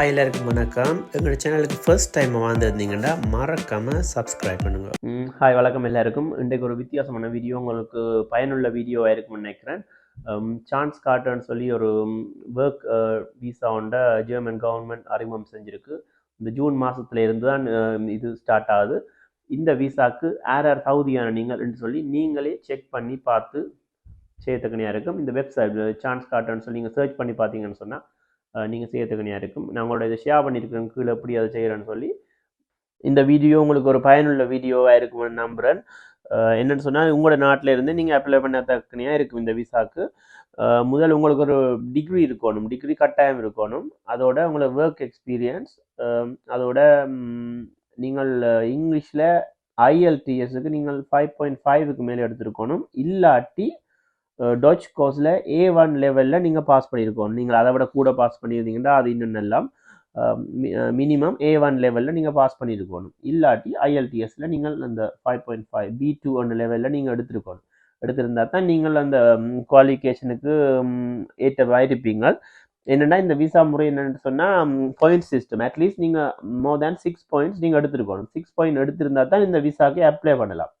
Hi எல்லாருக்கும் வணக்கம் எங்களோட சேனலுக்கு ஃபர்ஸ்ட் டைம் வாழ்ந்துருந்தீங்கன்னா மறக்காமல் சப்ஸ்கிரைப் பண்ணுங்கள் ஹாய் வணக்கம் எல்லாருக்கும் இன்றைக்கு ஒரு வித்தியாசமான வீடியோ உங்களுக்கு பயனுள்ள வீடியோவாக இருக்கும்னு நினைக்கிறேன் சான்ஸ் கார்டுன்னு சொல்லி ஒரு ஒர்க் விசா ஜெர்மன் கவர்மெண்ட் அறிமுகம் செஞ்சுருக்கு இந்த ஜூன் மாதத்துல இருந்து தான் இது ஸ்டார்ட் ஆகுது இந்த விசாவுக்கு ஆர் ஆர் சவுதியான நீங்கள் சொல்லி நீங்களே செக் பண்ணி பார்த்து செய்யத்தக்கனியாக இருக்கும் இந்த வெப்சைட் சான்ஸ் கார்டுன்னு சொல்லி நீங்கள் சர்ச் பண்ணி பார்த்தீங்கன்னு சொன்னால் நீங்கள் செய்யத்தக்கனியாக இருக்கும். நான் உங்களோட இதை ஷேர் பண்ணியிருக்கிறேன். கீழே எப்படி அதை செய்கிறேன்னு சொல்லி. இந்த வீடியோ உங்களுக்கு ஒரு பயனுள்ள வீடியோவாக இருக்கும்னு நம்புகிறேன் என்னென்னு சொன்னால் உங்களோட நாட்டில் இருந்து நீங்கள் அப்ளை பண்ணத்தக்கனியாக இருக்கும் இந்த விசாக்கு. முதல் உங்களுக்கு ஒரு டிகிரி இருக்கணும். டிகிரி கட்டாயம் இருக்கணும். அதோட உங்களை ஒர்க் எக்ஸ்பீரியன்ஸ் அதோட நீங்கள் இங்கிலீஷில் ஐஎல்டிஎஸ்க்கு நீங்கள் ஃபைவ் பாயிண்ட் ஃபைவுக்கு மேலே எடுத்துருக்கணும். இல்லாட்டி டச் கோர்ஸில் ஏ ஒன் லெவலில் நீங்கள் பாஸ் பண்ணியிருக்கோம் நீங்கள் அதை விட கூட பாஸ் பண்ணியிருந்தீங்கன்னா அது இன்னும் மினிமம் ஏ ஒன் லெவலில் நீங்கள் பாஸ் பண்ணியிருக்கணும் இல்லாட்டி ஐஎல்டிஎஸில் நீங்கள் அந்த five point five B two one லெவலில் நீங்கள் எடுத்திருக்கணும். எடுத்திருந்தா தான் நீங்கள் அந்த குவாலிஃபிகேஷனுக்கு ஏற்றவாக இருப்பீங்க என்னென்னா இந்த விசா முறை என்னென்னு சொன்னால் பாயிண்ட் சிஸ்டம் அட்லீஸ்ட் நீங்கள் மோர் தேன் சிக்ஸ் பாயிண்ட்ஸ் நீங்கள் எடுத்துருக்கணும். சிக்ஸ் பாயிண்ட் எடுத்திருந்தா தான் இந்த விசாவுக்கு அப்ளை பண்ணலாம்.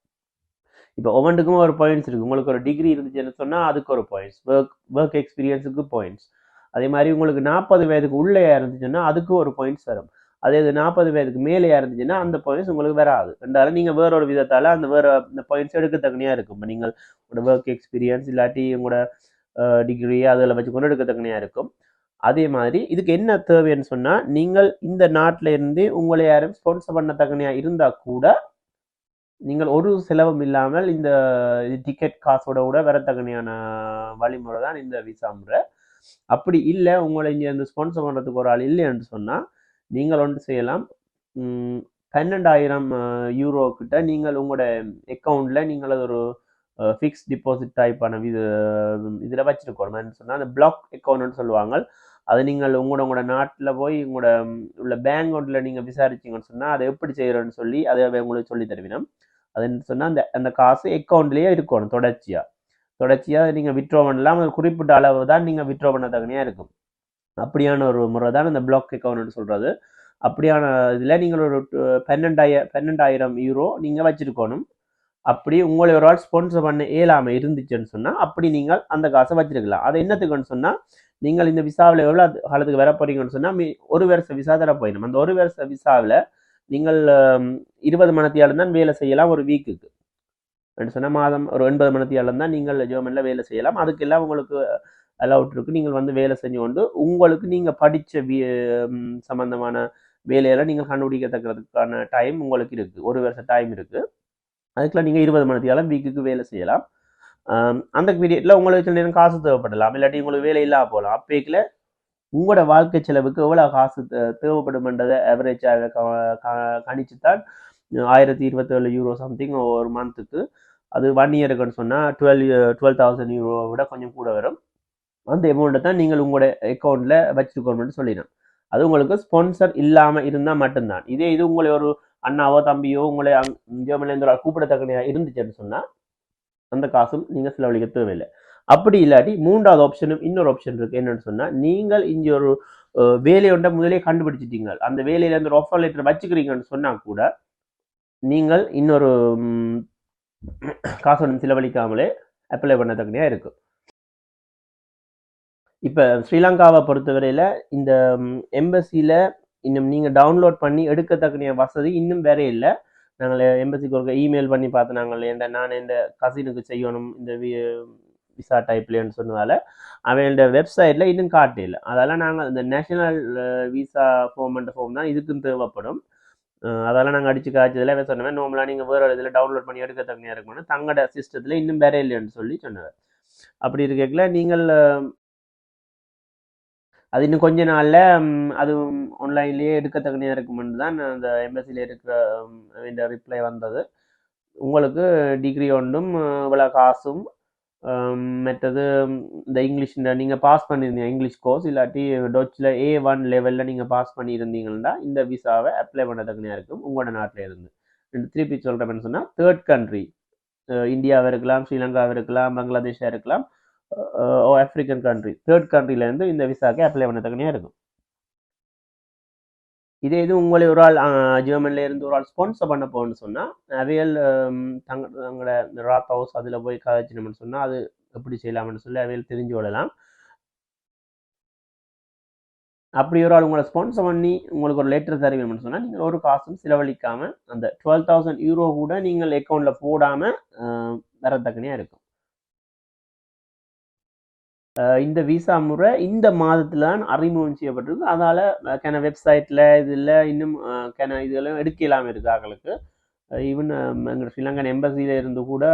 இப்போ ஒவ்வொன்றுக்கும் ஒரு பாயிண்ட்ஸ் இருக்குது உங்களுக்கு ஒரு டிகிரி இருந்துச்சுன்னு சொன்னால் அதுக்கு ஒரு பாயிண்ட்ஸ் ஒர்க் ஒர்க் எக்ஸ்பீரியன்ஸுக்கு பாயிண்ட்ஸ் அதே மாதிரி உங்களுக்கு நாற்பது வயதுக்கு உள்ளே இருந்துச்சுன்னா அதுக்கு ஒரு பாயிண்ட்ஸ் வரும். அதே இது நாற்பது வயதுக்கு மேலே இருந்துச்சுன்னா அந்த பாயிண்ட்ஸ் உங்களுக்கு வராது. ரெண்டாலும் நீங்கள் வேற ஒரு விதத்தால் அந்த வேற அந்த பாயிண்ட்ஸ் எடுக்கத்தக்கனையாக இருக்கும். இப்போ நீங்கள் உங்களோட ஒர்க் எக்ஸ்பீரியன்ஸ் இல்லாட்டி உங்களோட டிகிரி அதில் வச்சு கொண்டு எடுக்கத்தக்கனையாக இருக்கும். அதே மாதிரி இதுக்கு என்ன தேவைன்னு சொன்னால் நீங்கள் இந்த நாட்டில் இருந்து உங்களை யாரும் ஸ்பான்சர் பண்ணத்தக்கனையாக இருந்தால் கூட நீங்கள் ஒரு செலவும் இல்லாமல் இந்த டிக்கெட் காசோட கூட வரத்தக்கனையான வழிமுறை தான் இந்த விசா முறை. அப்படி இல்லை உங்களை இங்கே இந்த ஸ்பான்சர் பண்ணுறதுக்கு ஒரு ஆள் இல்லைன்னு சொன்னால் நீங்கள் ஒன்று செய்யலாம். பன்னெண்டாயிரம் யூரோ கிட்ட நீங்கள் உங்களோட அக்கௌண்ட்டில் நீங்கள் அது ஒரு ஃபிக்ஸ் டிபாசிட் டைப்பான இது இதில் வச்சுருக்கணும். சொன்னால் அந்த பிளாக் அக்கௌண்ட்னு சொல்லுவாங்க. அது நீங்கள் உங்களோட உங்களோட நாட்டில் போய் உங்களோட உள்ள பேங்க் அக்கௌண்ட்டில் நீங்கள் விசாரிச்சிங்கன்னு சொன்னால் அதை எப்படி செய்கிறோன்னு சொல்லி அதை உங்களுக்கு சொல்லி தருவினோம் அதுன்னு சொன்னால் அந்த அந்த காசு அக்கௌண்ட்லேயே இருக்கணும் தொடர்ச்சியாக தொடர்ச்சியாக நீங்கள் விட்ரோ பண்ணலாம் அது குறிப்பிட்ட அளவு தான் நீங்கள் விட்ரோ பண்ண தகுதியாக இருக்கும். அப்படியான ஒரு முறை தான் அந்த பிளாக் அக்கௌண்ட்னு சொல்கிறது அப்படியான இதில் நீங்கள் ஒரு டு- பன்னெண்டாய பன்னெண்டாயிரம் யூரோ நீங்கள் வச்சுருக்கணும். அப்படி உங்களை ஒரு ஆள் ஸ்பான்சர் பண்ண இயலாமல் இருந்துச்சுன்னு சொன்னால் அப்படி நீங்கள் அந்த காசை வச்சுருக்கலாம். அது என்னத்துக்குன்னு சொன்னால் நீங்கள் இந்த விசாவில் எவ்வளோ காலத்துக்கு வர போகிறீங்கன்னு சொன்னால் ஒரு வருஷ விசா தர போயிடும் அந்த ஒரு வருஷ விசாவில் நீங்கள் இருபது மணத்தியாலும் தான் வேலை செய்யலாம் ஒரு வீக்குக்கு ரெண்டு சொன்ன மாதம் ஒரு எண்பது மணத்தியாலும் தான் நீங்கள் ஜெர்மனில் வேலை செய்யலாம். அதுக்கெல்லாம் உங்களுக்கு அலவுட் இருக்கு. நீங்கள் வந்து வேலை செஞ்சு கொண்டு உங்களுக்கு நீங்கள் படித்த வீ சம்மந்தமான சம்பந்தமான வேலையெல்லாம் நீங்கள் கண்டுபிடிக்கத்தக்கிறதுக்கான டைம் உங்களுக்கு இருக்குது ஒரு வருஷம் டைம் இருக்குது அதுக்கெல்லாம் நீங்கள் இருபது மணித்தியாலும் வீக்குக்கு வேலை செய்யலாம். அந்த பீரியடில் உங்களுக்கு சில நேரம் காசு தேவைப்படலாம். இல்லாட்டி உங்களுக்கு வேலை இல்லாம போகலாம். அப்பேக்கில் உங்களோட வாழ்க்கை செலவுக்கு எவ்வளோ காசு தே- தேவைப்படுமென்றதை ஆவரேஜாக கணிச்சு தான் ஆயிரத்தி இருபத்தேழு யூரோ சம்திங் ஒரு மந்த்துக்கு அது ஒன் இயருக்குன்னு சொன்னால் டுவெல் டுவெல் தௌசண்ட் யூரோவை விட கொஞ்சம் கூட வரும். அந்த அமௌண்ட்டை தான் நீங்கள் உங்களோட அக்கௌண்ட்டில் வச்சுருக்கணும்னு சொல்லிடுறேன் அது உங்களுக்கு ஸ்பான்சர் இல்லாமல் இருந்தால் மட்டும்தான். இதே இது உங்களை ஒரு அண்ணாவோ தம்பியோ உங்களை ஜெர்மனிலேருந்து ஒரு ஆள் கூப்பிடத்தக்கனையாக இருந்துச்சுன்னு சொன்னால் அந்த காசும் நீங்கள் செலவழிக்க தேவையில்லை. அப்படி இல்லாட்டி மூன்றாவது ஆப்ஷனும் இன்னொரு ஆப்ஷன் இருக்குது என்னன்னு சொன்னால் நீங்கள் இங்கே ஒரு வேலையொண்ட வேலையொன்றை முதலே கண்டுபிடிச்சிட்டீங்க அந்த வேலையில அந்த ஆஃபர் லெட்டர் வச்சுக்கிறீங்கன்னு சொன்னால் கூட நீங்கள் இன்னொரு காசு ஒன்றும் செலவழிக்காமலே அப்ளை பண்ணத்தக்கனையாக இருக்கும். இப்போ ஸ்ரீலங்காவை பொறுத்தவரையில் இந்த எம்பசியில் இன்னும் நீங்கள் டவுன்லோட் பண்ணி எடுக்கத்தக்கனைய வசதி இன்னும் வேற இல்லை. நாங்கள் எம்பசிக்கு ஒரு இமெயில் பண்ணி பார்த்து நாங்கள் எந்த நான் இந்த கசினுக்கு செய்யணும் இந்த விசா டைப்லேன்னு சொன்னதால அவங்களோட வெப்சைட்டில் இன்னும் காட்டல அதெல்லாம் நாங்கள் இந்த நேஷனல் விசா ஃபார்ம்ன்ற ஃபார்ம் தான் இதுக்கும் தேவைப்படும். அதெல்லாம் நாங்கள் அடிச்சு காய்ச்சதில் சொன்னவன் நார்மலாக நீங்கள் வேறு இதில் டவுன்லோட் பண்ணி எடுக்க தகுதியாக இருக்கணும் தங்களோட சிஸ்டத்தில் இன்னும் வேற இல்லைன்னு சொல்லி சொன்னவர் அப்படி இருக்கல நீங்கள் அது இன்னும் கொஞ்ச நாளில் அது ஆன்லைன்லேயே எடுக்க தகுதியாக இருக்குமென்று தான் அந்த எம்பசியில் இருக்கிற இந்த ரிப்ளை வந்தது. உங்களுக்கு டிகிரி ஒன்றும் இவ்வளோ காசும் மற்றது இந்த இங்கிலீஷ் நீங்கள் பாஸ் பண்ணியிருந்தீங்க இங்கிலீஷ் கோர்ஸ் இல்லாட்டி டொச்சில் ஏ ஒன் லெவலில் நீங்கள் பாஸ் பண்ணியிருந்தீங்கன்னா இந்த விசாவை அப்ளை பண்ணதுக்குனே இருக்கும் உங்களோட நாட்டில் இருந்து. ரெண்டு திருப்பி சொல்கிறேன் சொன்னால் தேர்ட் கண்ட்ரி இந்தியாவாக இருக்கலாம் ஸ்ரீலங்காவாக இருக்கலாம் பங்களாதேஷாக இருக்கலாம் ஓ ஆஃப்ரிக்கன் கண்ட்ரி தேர்ட் கண்ட்ரிலேருந்து இந்த விசாவுக்கு அப்ளை பண்ணதுக்குனே இருக்கும். இதே இது உங்களை ஒரு ஆள் ஜெர்மனில இருந்து ஒரு ஆள் ஸ்பான்சர் பண்ண போகணும்னு சொன்னால் அவையல் தங்க தங்களோட இந்த ஹவுஸ் அதில் போய் கதைச்சினோம்னு சொன்னால் அது எப்படி செய்யலாம்னு சொல்லி அவையல் தெரிஞ்சு விடலாம் அப்படி ஒரு ஆள் உங்களை ஸ்பான்சர் பண்ணி உங்களுக்கு ஒரு லெட்டர் தருவீங்கன்னு சொன்னால் நீங்கள் ஒரு காசும் செலவழிக்காமல் அந்த டுவெல் தௌசண்ட் யூரோ கூட நீங்கள் அக்கௌண்ட்டில் போடாமல் வரத்தக்கனையாக இருக்கும். இந்த விசா முறை இந்த மாதத்தில் தான் அறிமுகம் செய்யப்பட்டிருக்கு. அதால் கன வெப்சைட்டில் இதில் இன்னும் அஹ், கன இதெல்லாம் எடுக்க இல்லாமல் இருக்குது ஆக்களுக்கு. ஈவன் எங்கள் ஸ்ரீலங்கன் எம்பசியில் இருந்து கூட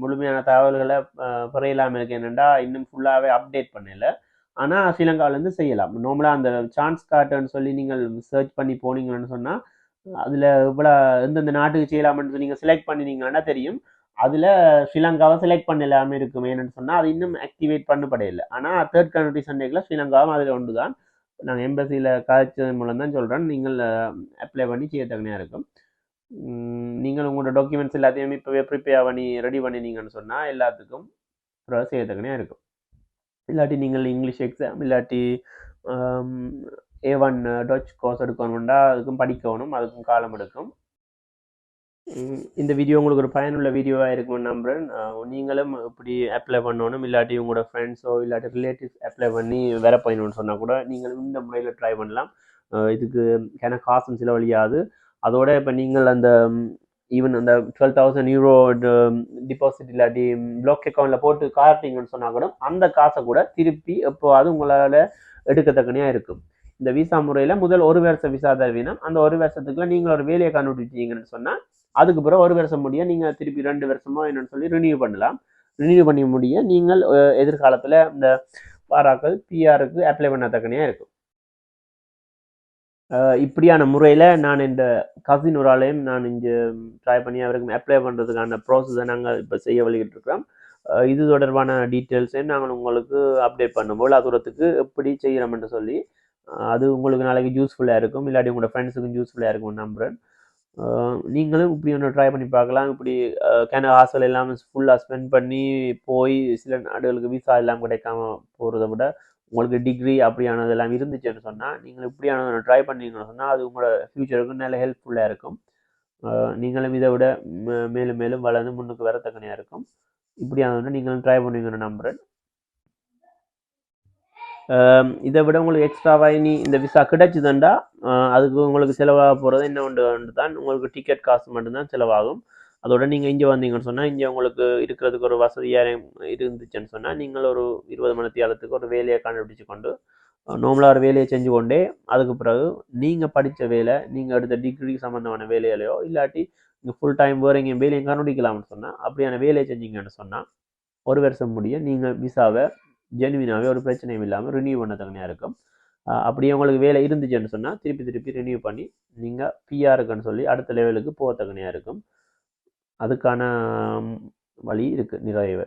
முழுமையான தகவல்களை அஹ், பெற இல்லாமல் இருக்கு. என்னென்னா இன்னும் ஃபுல்லாகவே அப்டேட் பண்ணல. ஆனால் ஸ்ரீலங்காவிலேருந்து செய்யலாம். நார்மலாக அந்த சான்ஸ் கார்டுன்னு சொல்லி நீங்கள் சர்ச் பண்ணி போனீங்கன்னு சொன்னால் அதில் இவ்வளோ எந்தெந்த நாட்டுக்கு செய்யலாம்னு நீங்கள் செலக்ட் பண்ணினீங்கன்னா தெரியும். அதில் ஸ்ரீலங்காவை செலக்ட் பண்ணலாமல் இருக்கும். ஏன்னு சொன்னால் அது இன்னும் ஆக்டிவேட் இல்லை ஆனால் தேர்ட் கண்ட்ரி சண்டேக்கில் ஸ்ரீலங்காவும் அதில் ஒன்று தான் நாங்கள் எம்பசியில் காய்ச்சதன் மூலம் தான் சொல்கிறேன் நீங்கள் அப்ளை பண்ணி செய்ய தகுதியாக இருக்கும். நீங்கள் உங்களோட டாக்குமெண்ட்ஸ் எல்லாத்தையும் இப்போவே ப்ரிப்பேர் பண்ணி ரெடி பண்ணினீங்கன்னு சொன்னால் எல்லாத்துக்கும் அப்புறம் செய்ய தகுதியாக இருக்கும். இல்லாட்டி நீங்கள் இங்கிலீஷ் எக்ஸாம் இல்லாட்டி ஏ ஒன் டச் கோர்ஸ் எடுக்கணும்னா அதுக்கும் படிக்கணும் அதுக்கும் காலம் எடுக்கும். இந்த வீடியோ உங்களுக்கு ஒரு பயனுள்ள வீடியோவாக இருக்கும்னு நம்புகிறேன் நீங்களும் இப்படி அப்ளை பண்ணணும். இல்லாட்டி உங்களோட ஃப்ரெண்ட்ஸோ இல்லாட்டி ரிலேட்டிவ்ஸ் அப்ளை பண்ணி வேற பயணம்னு சொன்னால் கூட நீங்களும் இந்த முறையில் ட்ரை பண்ணலாம். இதுக்கு ஏன்னா காசும் செலவழியாது அதோட இப்போ நீங்கள் அந்த ஈவன் அந்த டுவெல் தௌசண்ட் யூரோ டிபாசிட் இல்லாட்டி பிளாக் அக்கௌண்ட்டில் போட்டு காட்டிங்கன்னு சொன்னால் கூட அந்த காசை கூட திருப்பி எப்போவாது உங்களால் எடுக்கத்தக்கனையாக இருக்கும். இந்த விசா முறையில் முதல் ஒரு வருஷம் விசா தருவீங்கன்னா அந்த ஒரு வருஷத்துக்குள்ள நீங்கள் ஒரு வேலையை கண்டுபிடிச்சிங்கன்னு சொன்னால் அதுக்கு பிறகு ஒரு வருஷம் முடிய நீங்கள் திருப்பி ரெண்டு வருஷமோ என்னன்னு சொல்லி ரினியூ பண்ணலாம். ரினியூ பண்ணி முடிய நீங்கள் எதிர்காலத்தில் இந்த பாராக்கள் பிஆருக்கு அப்ளை பண்ணத்தக்கனையாக இருக்கும். இப்படியான முறையில் நான் இந்த கசின் ஒரு ஆளையும் நான் இங்கே ட்ரை பண்ணி அவருக்கு அப்ளை பண்ணுறதுக்கான ப்ராசஸை நாங்கள் இப்போ செய்ய வழிகிட்டு இருக்கிறோம். இது தொடர்பான டீட்டெயில்ஸையும் நாங்கள் உங்களுக்கு அப்டேட் பண்ணும்போது தூரத்துக்கு எப்படி செய்கிறோம்னு சொல்லி அது உங்களுக்கு நாளைக்கு யூஸ்ஃபுல்லாக இருக்கும். இல்லாட்டி உங்களோட ஃப்ரெண்ட்ஸுக்கும் யூஸ்ஃபுல்லாக இருக்கும் நம்புகிறேன் நீங்களும் இப்படி ஒன்று ட்ரை பண்ணி பார்க்கலாம். இப்படி கேன ஹாஸ்டல் எல்லாம் ஃபுல்லாக ஸ்பெண்ட் பண்ணி போய் சில நாடுகளுக்கு விசா எல்லாம் கிடைக்காம போகிறத விட உங்களுக்கு டிகிரி அப்படியானது எல்லாம் இருந்துச்சுன்னு சொன்னால் நீங்கள் இப்படியான ட்ரை பண்ணீங்கன்னு சொன்னால் அது உங்களோட ஃப்யூச்சருக்கு நல்ல ஹெல்ப்ஃபுல்லாக இருக்கும். நீங்களும் இதை விட மே- மேலும் மேலும் வளர்ந்து முன்னுக்கு வரத்தக்கனையாக இருக்கும். இப்படியான நீங்களும் ட்ரை பண்ணுவீங்கன்னு நம்புகிறேன் இதை விட உங்களுக்கு எக்ஸ்ட்ராவாக இனி இந்த விசா கிடைச்சிதுண்டா அதுக்கு உங்களுக்கு செலவாக போகிறது என்ன ஒன்று தான் உங்களுக்கு டிக்கெட் காசு மட்டும்தான் செலவாகும் அதோட நீங்கள் இங்கே வந்தீங்கன்னு சொன்னால் இங்கே உங்களுக்கு இருக்கிறதுக்கு ஒரு வசதியாக இருந்துச்சுன்னு சொன்னால் நீங்கள் ஒரு இருபது மணி தேலத்துக்கு ஒரு வேலையை கண்டுபிடிச்சு கொண்டு நார்மலாக ஒரு வேலையை செஞ்சு கொண்டே அதுக்கு பிறகு நீங்கள் படித்த வேலை நீங்கள் எடுத்த டிகிரி சம்மந்தமான வேலையிலையோ இல்லாட்டி நீங்கள் ஃபுல் டைம் வேறு எங்கேயும் வேலையை கண்டுபிடிக்கலாம்னு சொன்னால் அப்படியான வேலையை செஞ்சீங்கன்னு சொன்னால் ஒரு வருஷம் முடிய நீங்கள் விசாவை ஜென்வினாவே ஒரு பிரச்சனையும் இல்லாமல் ரினியூ பண்ண தகுதியாக இருக்கும். அப்படி அப்படியே உங்களுக்கு வேலை இருந்துச்சுன்னு சொன்னால் திருப்பி திருப்பி ரினியூ பண்ணி நீங்கள் பிஆருக்குன்னு சொல்லி அடுத்த லெவலுக்கு போக தகுதியாக இருக்கும். அதுக்கான வழி இருக்குது நிறைவு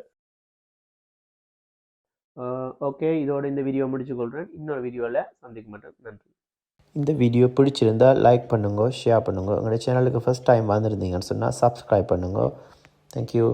ஓகே இதோட இந்த வீடியோ முடிச்சுக்கொள்கிறேன் இன்னொரு வீடியோவில் சந்திக்க மாட்டேன் நன்றி. இந்த வீடியோ பிடிச்சிருந்தா லைக் பண்ணுங்க ஷேர் பண்ணுங்க. உங்களோட சேனலுக்கு ஃபஸ்ட் டைம் வந்திருந்தீங்கன்னு சொன்னால் சப்ஸ்கிரைப் பண்ணுங்க. தேங்க்யூ